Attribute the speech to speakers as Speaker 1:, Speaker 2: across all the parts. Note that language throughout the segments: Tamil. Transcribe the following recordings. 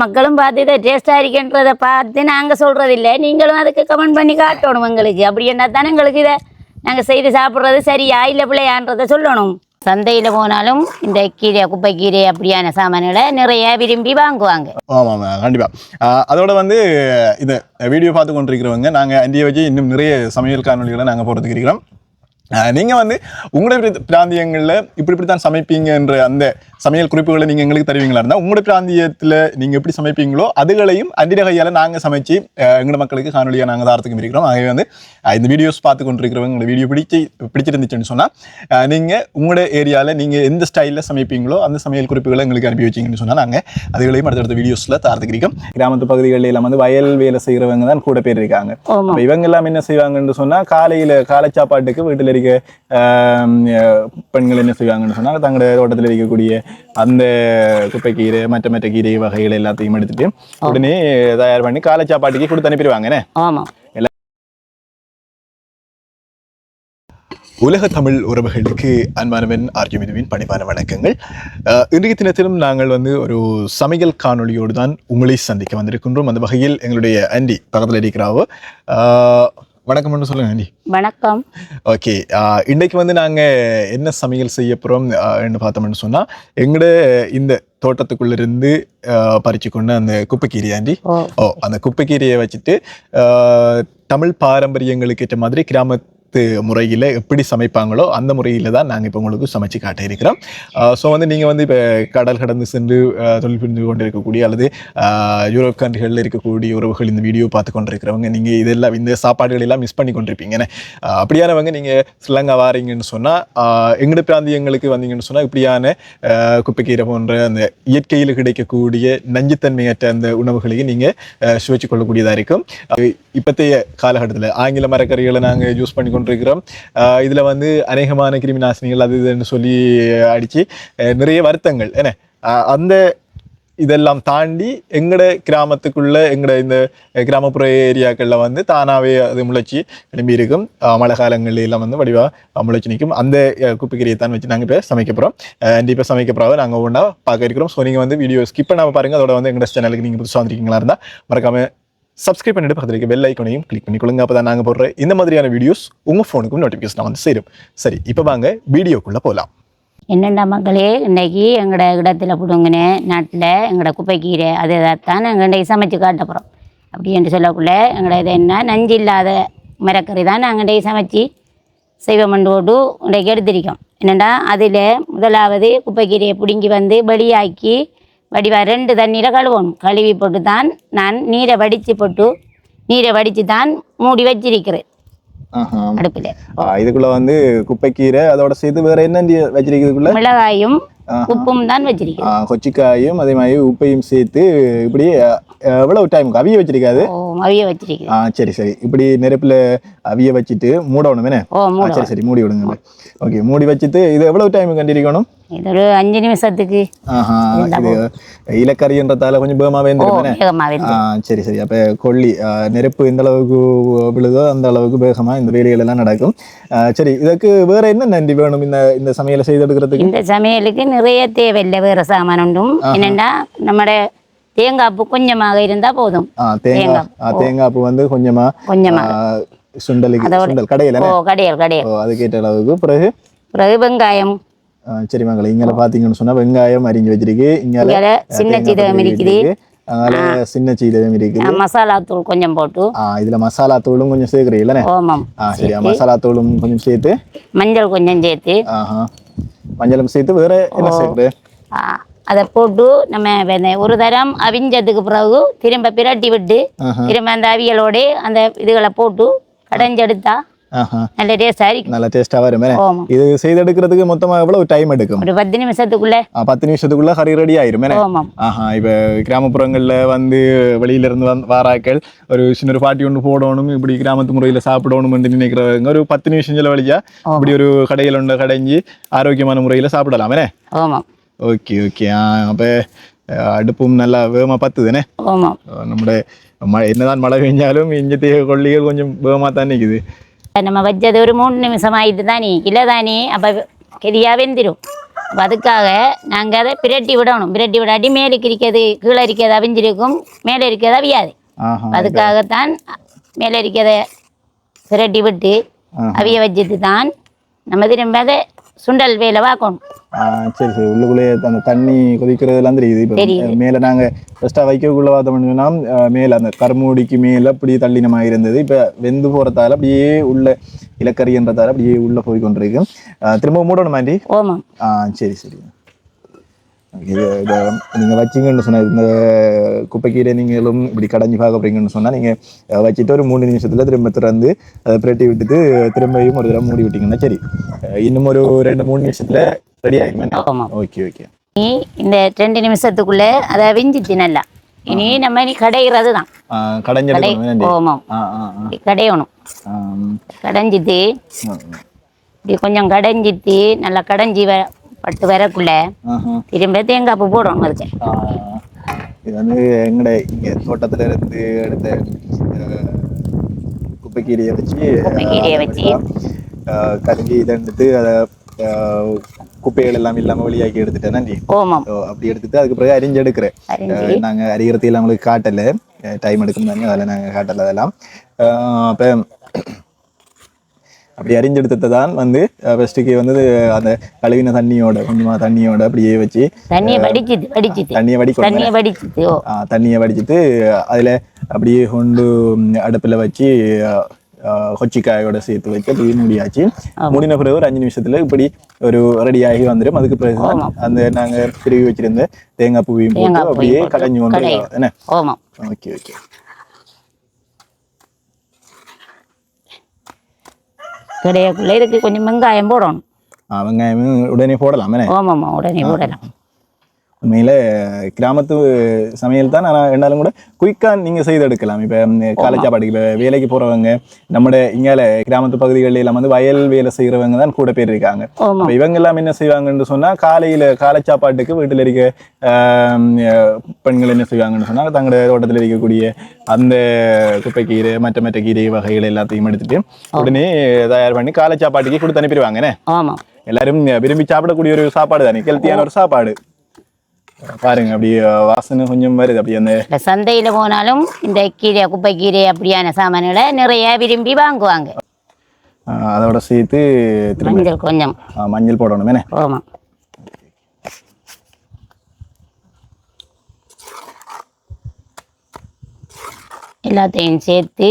Speaker 1: மக்களும் பார்த்து இதை டேஸ்டாக இருக்கின்றதை பார்த்து நாங்கள் சொல்கிறதில்ல நீங்களும் அதுக்கு கமெண்ட் பண்ணி காட்டணும் எங்களுக்கு. அப்படி என்ன தானே எங்களுக்கு இதை நாங்கள் செய்து சாப்பிட்றது சரியா இல்லை பிள்ளையான்றதை சொல்லணும். சந்தையில் போனாலும் இந்த கீரை குப்பை கீரை அப்படியான சாமான்களை நிறைய விரும்பி வாங்குவாங்க.
Speaker 2: ஆமாம் ஆமாம் கண்டிப்பாக அதோட வந்து இந்த வீடியோ பார்த்து கொண்டிருக்கிறவங்க நாங்கள் அண்டியை வச்சு இன்னும் நிறைய சமையல் காணொலிகளை நாங்கள் போகிறதுக்கு இருக்கிறோம் நீங்கள் வந்து உங்களுடைய பிர- பிராந்தியங்களில் இப்படி இப்படி தான் சமைப்பீங்கன்ற அந்த சமையல் குறிப்புகளை நீங்கள் எங்களுக்கு தருவீங்களா இருந்தால் உங்களுடைய பிராந்தியத்தில் நீங்கள் எப்படி சமைப்பீங்களோ அதுகளையும் அண்டிட கையால் நாங்கள் சமைச்சு எங்களோட மக்களுக்கு காணொலியாக நாங்கள் தாரத்துக்கு இருக்கிறோம் ஆகவே வந்து இந்த வீடியோஸ் பார்த்து கொண்டிருக்கிறவங்க இந்த வீடியோ பிடிச்சி பிடிச்சிருந்துச்சுன்னு சொன்னால் நீங்கள் உங்களோட ஏரியாவில் நீங்கள் எந்த ஸ்டைலில் சமைப்பீங்களோ அந்த சமையல் குறிப்புகளை எங்களுக்கு அனுப்பி வச்சிங்கன்னு சொன்னால் நாங்கள் அதுகளையும் அடுத்தடுத்த வீடியோஸில் தாரத்துக்கு இருக்கோம் கிராமத்து பகுதிகளில் எல்லாம் வந்து வயல் வேலை செய்கிறவங்க தான் கூட பேர் இருக்காங்க. இவங்க எல்லாம் என்ன செய்வாங்கன்னு சொன்னா காலையில காலை சாப்பாட்டுக்கு வீட்டுல இருக்க பெண்கள் என்ன செய்வாங்கன்னு சொன்னா தங்களோட தோட்டத்துல இருக்கக்கூடிய அந்த குப்பைக்கீரை மற்ற மற்ற கீரை வகைகள் எல்லாத்தையும் எடுத்துட்டு உடனே தயார் பண்ணி காலை சாப்பாட்டுக்கு கொடுத்து அனுப்பிடுவாங்க என்ன?
Speaker 1: ஆமாம்
Speaker 2: உலக தமிழ் உறவுகளுக்கு அன்பானவன் ஆர்ஜிமிதுவின் பணிவான வணக்கங்கள். இன்றைய தினத்திலும் நாங்கள் வந்து ஒரு சமையல் காணொளியோடு தான் உங்களை சந்திக்க வந்திருக்கின்றோம். அந்த வகையில் எங்களுடைய ஆண்டி பக்கத்தில் இருக்கிறாவோ அஹ், வணக்கம்னு சொல்லுங்க ஆண்டி.
Speaker 1: வணக்கம்.
Speaker 2: ஓகே இன்னைக்கு வந்து நாங்கள் என்ன சமையல் செய்ய போகிறோம் பார்த்தோம்னு சொன்னால் எங்களோட இந்த தோட்டத்துக்குள்ள இருந்து ஆஹ், பறிச்சு கொண்ட அந்த குப்பைக்கீரையாண்டி
Speaker 1: ஓ.
Speaker 2: ஓ அந்த குப்பைக்கீரையை வச்சுட்டு தமிழ் பாரம்பரியங்களுக்கு ஏற்ற மாதிரி கிராமத்து முறையில் எப்படி சமைப்பாங்களோ அந்த முறையில் தான் நாங்கள் இப்போ உங்களுக்கு சமைச்சு காட்ட இருக்கிறோம். ஸோ வந்து நீங்கள் வந்து இப்போ கடல் கடந்து சென்று தொழில் புரிந்து கொண்டு இருக்கக்கூடிய அல்லது யூரோப் கண்ட்ரிகளில் இருக்கக்கூடிய உறவுகள் இந்த வீடியோ பார்த்து கொண்டிருக்கிறவங்க நீங்கள் இதெல்லாம் இந்த சாப்பாடுகள் எல்லாம் மிஸ் பண்ணி கொண்டிருப்பீங்கன்னு அப்படியானவங்க நீங்கள் ஸ்ரீலங்கா வாரீங்கன்னு சொன்னால் எங்களோட பிராந்தியங்களுக்கு வந்தீங்கன்னு சொன்னால் இப்படியான குப்பைக்கீரை போன்ற அந்த இயற்கையில் கிடைக்கக்கூடிய நஞ்சுத்தன்மையற்ற அந்த உணவுகளையும் நீங்கள் சுவைச்சு கொள்ளக்கூடியதாக இருக்கும். இப்போத்தைய இப்பத்தைய காலகட்டத்தில் ஆங்கில மரக்கறிகளை நாங்கள் யூஸ் பண்ணி கொண்டிருக்கிறோம். இதில் வந்து அநேகமான கிருமி நாசினிகள் அது இதுன்னு சொல்லி அடித்து நிறைய வருத்தங்கள் என்ன? அந்த இதெல்லாம் தாண்டி எங்கட கிராமத்துக்குள்ள எங்கட இந்த கிராமப்புற ஏரியாக்களில் வந்து தானாகவே அது முளைச்சி எழும்பி இருக்கும் அஹ் மழை காலங்கள்ல எல்லாம் வந்து வடிவாக முளைச்சி நிற்கும். அந்த அஹ், தான் வச்சு நாங்கள் இப்போ சமைக்க போகிறோம் கண்டிப்பாக சமைக்க போகிறோம் நாங்கள் ஒன்றா பார்க்க இருக்கிறோம். ஸோ நீங்கள் வந்து வீடியோ ஸ்கிப் பண்ணாமல் பாருங்கள் அதோட வந்து எங்களோட சேனலுக்கு நீங்கள் புதுசாக வந்திருக்கீங்களா இருந்தால் மறக்காம சப்ஸ்கிரைப் பண்ணிட்டு பக்கத்தில் பெல் ஐக்கனையும் கிளிக் பண்ணிக்கொள்ளுங்க அப்போ தான் நாங்கள் போடுற இந்த மாதிரியான வீடியோஸ் உங்கள் ஃபோனுக்கும் நோட்டிஃபிகேஷன் வந்து சேரும். சரி இப்போ வாங்க வீடியோக்குள்ளே போகலாம்
Speaker 1: என்னென்ன மக்களே இன்னைக்கு எங்களோட இடத்துல பிடுங்கின நாட்டில் எங்களோட குப்பைக்கீரை அது தான் நாங்கள் இன்றைக்கு சமைச்சு காட்ட போகிறோம் அப்படி என்று சொல்லக்குள்ள எங்களோட இது என்ன? நஞ்சு இல்லாத மரக்கறி தான் நாங்கள் இன்றைக்கு சமைச்சு செய்வோம் போட்டு இன்றைக்கு எடுத்திருக்கோம். என்னென்னா அதில் முதலாவது குப்பைக்கீரையை பிடுங்கி வந்து வெளியாக்கி வடிவா ரெண்டு தண்ணீரை கழுவணும். கழுவி போட்டு தான் நான் நீரை வடித்து போட்டு நீரை வடித்து தான் மூடி வச்சிருக்கிறேன். அடுப்பில்.
Speaker 2: இதுக்குள்ள வந்து குப்பைக்கீரை அதோட சேர்த்து வேற என்ன வச்சிருக்கிறதுக்குள்ள?
Speaker 1: மிளகாயும் உப்பும் தான் வச்சிருக்கிறேன்.
Speaker 2: ஆ, கொச்சிக்காயும் அதே மாதிரி உப்பையும் சேர்த்து இப்படி அஹ், எவ்வளவு டைம் அவிய வச்சிருக்காது?
Speaker 1: அவிய வச்சிருக்கிறேன்
Speaker 2: ஆ சரி சரி. இப்படி நெருப்புல அவிய வச்சுட்டு மூடணும் என்ன சரி சரி. மூடி விடுங்க. ஓகே மூடி வச்சுட்டு இது எவ்வளவு டைம் கண்டிருக்கணும்?
Speaker 1: இது ஒரு அஞ்சு நிமிஷத்துக்கு.
Speaker 2: ஆஹா இது இலக்கறின்றதால கொஞ்சம் பேமாவே
Speaker 1: வெந்து.
Speaker 2: ஆ சரி சரி. அப்போ கொல்லி நெருப்பு எந்த அளவுக்கு விழுதோ அந்த அளவுக்கு வேகமாக இந்த வேலைகள் எல்லாம் நடக்கும் சரி இதுக்கு வேற என்ன நன்றி வேணும் இந்த இந்த சமையலை செய்தெடுக்கிறதுக்கு
Speaker 1: இந்த சமையலுக்கு நிறைய தேவையில்லை. வேறு சாமான் உண்டும். என்னென்னா நம்மட தேங்காய் பூ கொஞ்சமாக இருந்தால் போதும்.
Speaker 2: தேங்காய் ஆ, தேங்காய் பூ வந்து கொஞ்சமா
Speaker 1: கொஞ்சமாக
Speaker 2: ஆ, சுண்டலுக்கு சுண்டல் கடையில்
Speaker 1: ஓ கடையல் கடையல்.
Speaker 2: அதுக்கேற்ற அளவுக்கு. பிறகு?
Speaker 1: பிறகு வெங்காயம்.
Speaker 2: சரி மங்களே இங்கே பார்த்தீங்கன்னு சொன்னா வெங்காயம் அரிஞ்சு வச்சிருக்கு. இங்கே
Speaker 1: சின்ன சீரகம் இருக்குது.
Speaker 2: அதனால சின்ன சீரகம் இருக்குது.
Speaker 1: மசாலா தூள் கொஞ்சம் போட்டு.
Speaker 2: இதுல மசாலா தூளும் கொஞ்சம் சேர்க்குறீங்களே
Speaker 1: ஓமம்
Speaker 2: ஆ சரி மசாலா தூளும் கொஞ்சம் சேர்த்து.
Speaker 1: மஞ்சள் கொஞ்சம் சேர்த்து.
Speaker 2: மஞ்சளும் சேர்த்து வேற என்ன சேர்க்குறது?
Speaker 1: அதை போட்டு நம்ம ஒரு தரம் அவிஞ்சதுக்கு பிறகு திரும்ப பிரட்டி விட்டு. திரும்ப அந்த அவியலோட அந்த இதுகளை போட்டு கடைஞ்செடுத்தா நல்ல டேஸ்டாக இருக்கும்.
Speaker 2: நல்லா டேஸ்டா வருமே இது செய்தெடுக்கிறதுக்கு மொத்தமா எவ்வளவு டைம் எடுக்கும்?
Speaker 1: ஒரு பத்து நிமிஷத்துக்குள்ள.
Speaker 2: பத்து நிமிஷத்துக்குள்ள கறி ரெடி ஆயிருமே ஆஹா இப்ப கிராமப்புறங்கள்ல வந்து வெளியில இருந்து வாராக்கள் ஒரு சின்ன ஒரு பாட்டி ஒன்று போடணும் இப்படி கிராமத்து முறையில சாப்பிடணும்னு நினைக்கிறவங்க ஒரு பத்து நிமிஷம் செலவழிச்சா இப்படி ஒரு கடையில் ஒன்று கடைஞ்சி ஆரோக்கியமான முறையில சாப்பிடலாமே
Speaker 1: ஆமாம்
Speaker 2: ஓகே ஓகே ஆ அப்போ அடுப்பும் நல்லா வேகமாக பத்துதுனே
Speaker 1: ஆமாம்
Speaker 2: நம்முடைய ம என்னதான் மழை பெஞ்சாலும் இஞ்சத்தைய கொல்லிகள் கொஞ்சம் வேகமாக தான் நிற்குது
Speaker 1: நம்ம வச்சது ஒரு மூணு நிமிஷம் ஆயிட்டு தானே இல்லை தானே அப்போ கெதியாக வெந்துடும் அப்ப அதுக்காக நாங்கள் அதை பிரட்டி விடணும் பிரட்டி விடாட்டி மேலுக்கு இருக்கிறது கீழே இருக்கிறது அவிஞ்சிருக்கும் மேலே இருக்கிறது அவியாது அதுக்காகத்தான் மேலே இருக்கிறத பிரட்டி விட்டு. அவிய வச்சுட்டு தான் நம்ம திரும்ப அதை சுண்டல் வேலை வாக்கணும்
Speaker 2: சரி சரி. உள்ளுக்குள்ளே அந்த தண்ணி கொதிக்கிறதெல்லாம் தெரியுது. இப்போ. மேலே நாங்கள் ஃபஸ்ட்டாக வைக்கக்குள்ள பார்த்தோம்னா மேலே அந்த கருமூடிக்கு மேலே அப்படியே தள்ளினமாக இருந்தது. இப்போ வெந்து போகிறதால அப்படியே உள்ள இலக்கறின்றதால அப்படியே உள்ளே போய் கொண்டிருக்கு திரும்ப மூடணும்
Speaker 1: ஓமம்
Speaker 2: ஆ சரி சரி. நீங்கள் வச்சிங்கன்னு சொன்ன இந்த குப்பைக்கீரை நீங்களும் இப்படி கடைஞ்சி பார்க்க போறீங்கன்னு சொன்னால் நீங்கள் வச்சுட்டு ஒரு மூணு நிமிஷத்தில் திரும்ப திறந்து அதை பிரட்டி விட்டுட்டு திரும்பியும் ஒரு தடவை மூடி விட்டீங்கன்னா சரி. இன்னும் ஒரு ரெண்டு மூணு நிமிஷத்தில் ரெடி ஆகிடுமே
Speaker 1: ஆமாம்
Speaker 2: ஓகே ஓகே
Speaker 1: நீ இந்த ரெண்டு நிமிஷத்துக்குள்ள அதை விஞ்சிட்டு நல்லா. இனி நம்ம நீ கடைகிறது தான். கடை
Speaker 2: கடைஞ்செடுக்கணும் வேண்டி
Speaker 1: ஓமம்
Speaker 2: ஆ ஆ ஆ.
Speaker 1: இப்படி கடையணும். கடைஞ்சிட்டு இப்படி கொஞ்சம் கடைஞ்சிட்டு நல்லா கடைஞ்சி பட்டு வரக்குள்ள. திரும்ப தேங்காய் பூ போடணும் அதுக்கு.
Speaker 2: இது வந்து எங்கட இங்கே தோட்டத்துல இருந்து எடுத்த குப்பைக்கீரையை வச்சு
Speaker 1: குப்பைக்கீரையை வச்சு.
Speaker 2: கழுவி இதை எடுத்து அதை குப்பைகள் எல்லாம் இல்லாம வெளியாக்கி எடுத்துட்டேன் நன்றி அப்படி எடுத்துட்டு அதுக்கு பிறகு அரிஞ்சு. எடுக்கிறேன் நாங்க அரிகிறதை எல்லாம் உங்களுக்கு காட்டல. டைம் எடுக்கும் தானே அதில் நாங்க காட்டல அதெல்லாம். அப்ப அப்படி அரிஞ்செடுத்ததை தான் வந்து ஃபர்ஸ்ட்டுக்கு வந்து அந்த கழுவின தண்ணியோட கொஞ்சமா தண்ணியோட அப்படியே வச்சு
Speaker 1: தண்ணியை வடிச்சிட்டு வடிச்சிட்டு.
Speaker 2: தண்ணியை வடிக்கணும்
Speaker 1: தண்ணியை வடிச்சிட்டு
Speaker 2: தண்ணியை வடிச்சிட்டு அதில் அப்படியே கொண்டு அடுப்பில் வச்சு கொச்சிக்காயோட சேர்த்து வச்சு அப்படியே மூடியாச்சு. மூடின பிறகு ஒரு அஞ்சு நிமிஷத்துல இப்படி ஒரு ரெடி ஆகி வந்துடும் அதுக்கு பிறகு அந்த நாங்க திருவி வச்சிருந்த தேங்காய் பூவையும் போட்டு அப்படியே கடைஞ்சு கொண்டு. என்ன? Okay okay.
Speaker 1: கடையக்குள்ள இதுக்கு கொஞ்சம் வெங்காயம் போடணும்
Speaker 2: வெங்காயமும் உடனே போடலாம் என்ன
Speaker 1: ஓமம்மா உடனே போடலாம்
Speaker 2: உண்மையில கிராமத்து சமையல் தான் ஆனால் என்னாலும் கூட குயிக்கா நீங்க செய்து எடுக்கலாம் இப்ப காலை சாப்பாடுக்கு இப்ப வேலைக்கு போறவங்க நம்ம இங்கால கிராமத்து பகுதிகளில் எல்லாம் வந்து வயல் வேலை செய்யறவங்க தான் கூட பேர் இருக்காங்க. அப்ப இவங்க எல்லாம் என்ன செய்வாங்கன்னு சொன்னா காலையில காலை சாப்பாட்டுக்கு வீட்டுல இருக்க பெண்கள் என்ன செய்வாங்கன்னு சொன்னா தங்களோட தோட்டத்துல இருக்கக்கூடிய அந்த குப்பைக்கீரை மற்ற மற்ற கீரை வகைகள் எல்லாத்தையும் எடுத்துட்டு உடனே தயார் பண்ணி காலை சாப்பாட்டுக்கு கொடுத்து அனுப்பிடுவாங்க என்ன
Speaker 1: ஆமாம்
Speaker 2: எல்லாரும் விரும்பி சாப்பிடக்கூடிய ஒரு சாப்பாடு தானே ஹெல்த்தியான ஒரு சாப்பாடு. பாருங்க அப்படி வாசனை கொஞ்சம் வருது அப்படி அந்த
Speaker 1: சந்தையில் போனாலும் இந்த கீரை குப்பை கீரை அப்படியான சாமான்களை நிறைய விரும்பி வாங்குவாங்க.
Speaker 2: அதோட சேர்த்து
Speaker 1: மஞ்சள் கொஞ்சம்.
Speaker 2: மஞ்சள் போடணும் என்ன?
Speaker 1: எல்லாத்தையும் சேர்த்து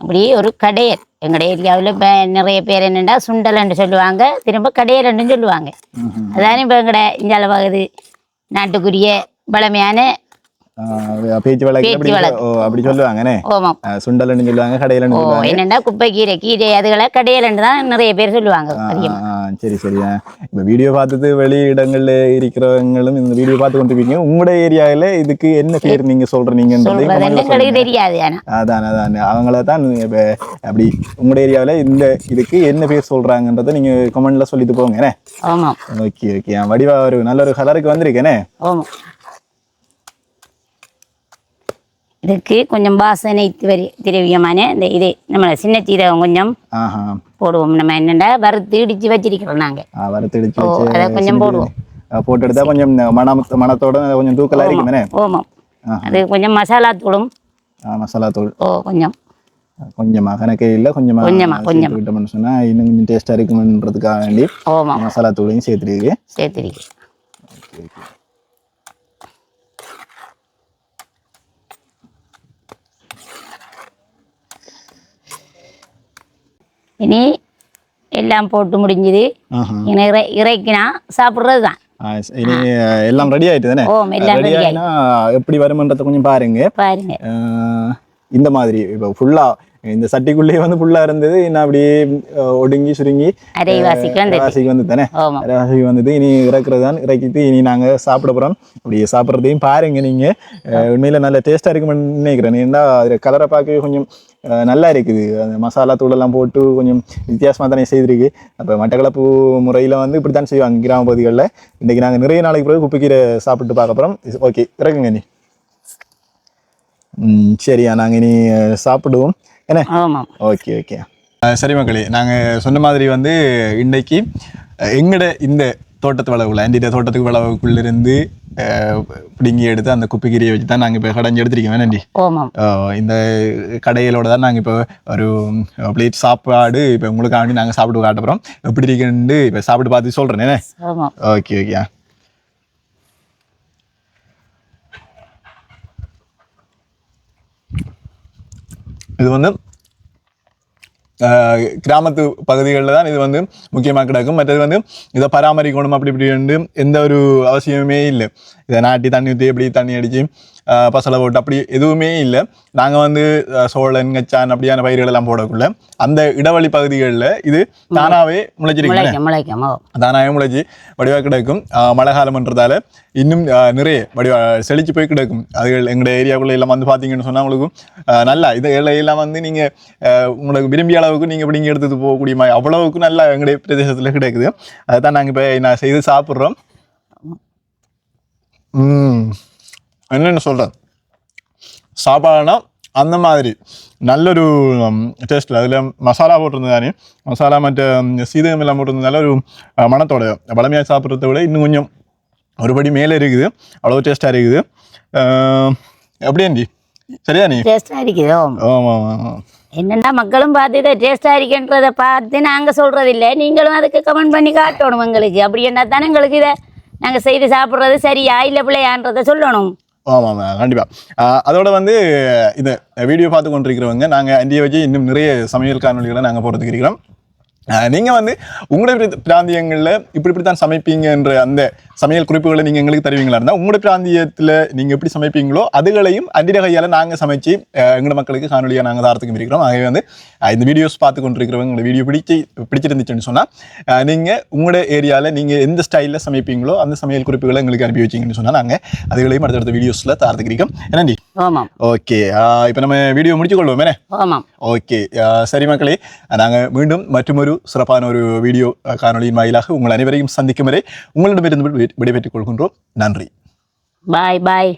Speaker 1: அப்படி ஒரு கடையல் எங்களோட ஏரியாவில் இப்போ நிறைய பேர் என்னென்னா சுண்டல்னு சொல்லுவாங்க திரும்ப கடையல்னு சொல்லுவாங்க. அதானே இப்போ எங்கட இந்தியாவில் பகுதி? நாட்டுக்குரிய பழமையான
Speaker 2: பேச்சு வழக்கு அப்படி
Speaker 1: வழக்கு.
Speaker 2: ஓ அப்படி சொல்லுவாங்க
Speaker 1: ஓமம்
Speaker 2: ஆஹ், சுண்டல்னு சொல்லுவாங்க கடையிலன்னு சொல்லுவாங்க
Speaker 1: என்னென்னா குப்பை கீரை கீரை அதுகளை கடையல்னு தான் நிறைய பேர் சொல்லுவாங்க
Speaker 2: சரி சரி. இப்ப வீடியோ பார்த்துட்டு வெளி இடங்கள்ல இருக்கிறவங்களும் இந்த வீடியோ பார்த்து கொண்டிருப்பீங்க உங்களோட ஏரியாவில் இதுக்கு என்ன பேர் நீங்க சொல்றீங்கன்றது.
Speaker 1: தெரியாது
Speaker 2: அதான் அதான் அவங்கள தான் அப்படி உங்களோட ஏரியாவில் இந்த இதுக்கு என்ன பேர் சொல்றாங்கன்றதை நீங்க கமெண்ட்ல சொல்லிட்டு போங்க ஓகே ஓகே வடிவா ஒரு நல்ல ஒரு கலருக்கு வந்திருக்கேனே
Speaker 1: ஆமாம் இதுக்கு கொஞ்சம் வாசனை திரி திரவியமான இந்த இது நம்ம சின்ன சீரகம் கொஞ்சம் போடுவோம். நம்ம என்னென்னா வறுத்து இடித்து வச்சிருக்கிறோம் நாங்கள் ஓ,
Speaker 2: வச்சு
Speaker 1: அதை கொஞ்சம் போடுவோம்.
Speaker 2: போட்டு எடுத்தா கொஞ்சம் மனம் மனத்தோட கொஞ்சம் தூக்கலா இருக்குமே
Speaker 1: ஓமம்.
Speaker 2: ஆஹா.
Speaker 1: அது கொஞ்சம் மசாலா தூளும்.
Speaker 2: மசாலா தூள்.
Speaker 1: ஓ கொஞ்சம்.
Speaker 2: கொஞ்சமா கணக்கே இல்லை கொஞ்சமா
Speaker 1: கொஞ்சமா, கொஞ்சமா.
Speaker 2: விட்டோம்னு சொன்னா இன்னும் கொஞ்சம் டேஸ்டா இருக்குமன்றதுக்காக வேண்டி மசாலா தூளையும் சேர்த்துருக்கு
Speaker 1: சேர்த்துருக்கு இனி எல்லாம் போட்டு முடிஞ்சுது. இறைக்கினா சாப்பிட்றது தான்
Speaker 2: இனி எல்லாம் ரெடி ஆயிட்டு தானே ரெடி ஆயினா எப்படி வருமன்றதை கொஞ்சம் பாருங்க.
Speaker 1: பாருங்க.
Speaker 2: இந்த மாதிரி இப்போ ஃபுல்லா இந்த சட்டிக்குள்ளேயே வந்து ஃபுல்லா இருந்தது நான் அப்படியே ஒடுங்கி சுருங்கி
Speaker 1: அரைவாசிக்கு வந்து
Speaker 2: தானே ராசி வந்தது இனி இறக்குறது தான் இறக்கிட்டு இனி நாங்க சாப்பிட போறோம். அப்படி சாப்பிட்றதையும் பாருங்க நீங்க. உண்மையில நல்ல டேஸ்டா இருக்குமென்னு நினைக்கிறேன். ஏன்னா அதில் கலரை பார்க்கவே கொஞ்சம் நல்லா இருக்குது. அந்த மசாலா தூளெல்லாம் போட்டு கொஞ்சம் வித்தியாசமா தானே செய்திருக்கு. அப்போ மட்டக்களப்பு முறையில வந்து இப்படி தான் செய்வாங்க கிராம பகுதிகளில். இன்னைக்கு நாங்க நிறைய நாளைக்கு பிறகு குப்பைக்கீரை சாப்பிட்டு பார்க்க ஓகே இறக்குங்க நீ ம் சரியா நாங்க இனி சாப்பிடுவோம். என்ன?
Speaker 1: ஆமாம்.
Speaker 2: Okay okay. சரி மக்களே நாங்கள் சொன்ன மாதிரி வந்து இன்னைக்கு அஹ், எங்கட இந்த தோட்டத்து வளவுக்குள்ள ஆண்டிய தோட்டத்துக்கு வளவுக்குள்ள இருந்து அஹ், பிடுங்கி எடுத்து அந்த குப்பைக்கீரையை வச்சு தான் நாங்கள் இப்போ கடைஞ்சி எடுத்திருக்கோம். ஆஹ் இந்த கடையிலோட தான் நாங்கள் இப்போ ஒரு பிளேட் சாப்பாடு இப்போ உங்களுக்காண்டி நாங்கள் சாப்பிட்டு காட்ட போகிறோம் எப்படி இருக்குன்னு இப்போ சாப்பிட்டு பார்த்து சொல்கிறேன் ஓகே ஓகே இது வந்து கிராமத்து பகுதிகளில் தான் இது வந்து முக்கியமாக கிடக்கும். மற்றது வந்து இதை பராமரிக்கணும் அப்படி இப்படி எந்த ஒரு அவசியமே இல்லை. இதை நாட்டி தண்ணி ஊற்றி எப்படி தண்ணி அடித்து பசலை போட்டு அப்படி எதுவுமே இல்லை. நாங்கள் வந்து சோளன் கச்சான் அப்படியான பயிர்கள் எல்லாம் போடக்குள்ள அந்த இடவழி பகுதிகளில் இது தானாகவே முளைச்சிருக்கீங்க தானாயம் முளைச்சி வடிவாக கிடக்கும். மழை காலம்ன்றதால இன்னும் நிறைய வடிவா செழிச்சு போய் கிடக்கும். அதுகள் எங்களோட ஏரியாக்குள்ள எல்லாம் வந்து பார்த்தீங்கன்னு சொன்னால் உங்களுக்கு ஆஹ் நல்லா இது எல்லாம் வந்து நீங்கள் உங்களுக்கு விரும்பிய அளவுக்கு நீங்கள் இப்படி எடுத்துட்டு போகக்கூடிய மாதிரி அவ்வளவுக்கு நல்லா எங்களுடைய பிரதேசத்தில் கிடைக்குது. அதை தான் நாங்கள் இப்போ நான் செய்து சாப்பிட்றோம். என்னென்னு சொல்கிறேன் சாப்பாடுனா அந்த மாதிரி நல்லொரு டேஸ்ட்டில் அதில் மசாலா போட்டிருந்ததானே மசாலா மற்ற ம், சீரகம் எல்லாம் போட்டிருந்ததால ஒரு அஹ், மணத்தோட பழமையாக சாப்பிட்றத விட இன்னும் கொஞ்சம் ஒருபடி மேலே இருக்குது. அவ்வளோ டேஸ்ட்டாக இருக்குது. எப்படியாண்டி சரியா நீ?
Speaker 1: டேஸ்டாக இருக்குது.
Speaker 2: ஆமாம் ஆமாம்
Speaker 1: என்னண்டா மக்களும் பார்த்து இதை டேஸ்டாக இருக்குன்றதை பார்த்து நாங்கள் சொல்கிறது இல்லை நீங்களும் அதுக்கு கமெண்ட் பண்ணி காட்டணும் எங்களுக்கு. அப்படி என்ன தானே எங்களுக்கு இதை நாங்கள் செய்து சாப்பிட்றது சரியா? இல்லை பிள்ளையான்றதை சொல்லணும்.
Speaker 2: ஆமாம் கண்டிப்பாக அதோட வந்து இந்த வீடியோ பார்த்து கொண்டிருக்கிறவங்க நாங்கள் அண்டியை வச்சு இன்னும் நிறைய சமையல் காணொலிகளை நாங்கள் போகிறதுக்கு இருக்கிறோம். நீங்கள் வந்து உங்களுடைய பிர- பிராந்தியங்களில் இப்படி இப்படி தான் சமைப்பீங்கன்ற அந்த சமையல் குறிப்புகளை நீங்கள் எங்களுக்கு தருவீங்களா இருந்தால் உங்களுடைய பிராந்தியத்தில் நீங்கள் எப்படி சமைப்பீங்களோ அதுகளையும் அண்டின கையால் நாங்கள் சமைச்சு எங்களோட மக்களுக்கு காணொலியாக நாங்கள் தாரத்துக்கு இருக்கிறோம் ஆகவே வந்து இந்த வீடியோஸ் பார்த்து கொண்டிருக்கிறவங்க உங்களை வீடியோ பிடிச்சி பிடிச்சிருந்துச்சுன்னு சொன்னால் நீங்கள் உங்களோட ஏரியாவில் நீங்கள் எந்த ஸ்டைலில் சமைப்பீங்களோ அந்த சமையல் குறிப்புகளை எங்களுக்கு அனுப்பி வச்சிங்கன்னு சொன்னால் நாங்கள் அதுகளையும் அடுத்தடுத்த வீடியோஸில் தாரத்துக்கு இருக்கோம்
Speaker 1: ஆமாம்.
Speaker 2: ஓகே இப்போ நம்ம வீடியோ முடிச்சுக்கொள்வோமே
Speaker 1: ஆமாம்.
Speaker 2: ஓகே சரி மக்களே நாங்கள் மீண்டும் மற்றொரு சிறப்பான ஒரு வீடியோ காணொலியின் வாயிலாக உங்கள் அனைவரையும் சந்திக்கும் வரை உங்களிடமிருந்து விடைபெற்றுக் கொள்கின்றோம். நன்றி.
Speaker 1: பாய் பாய்.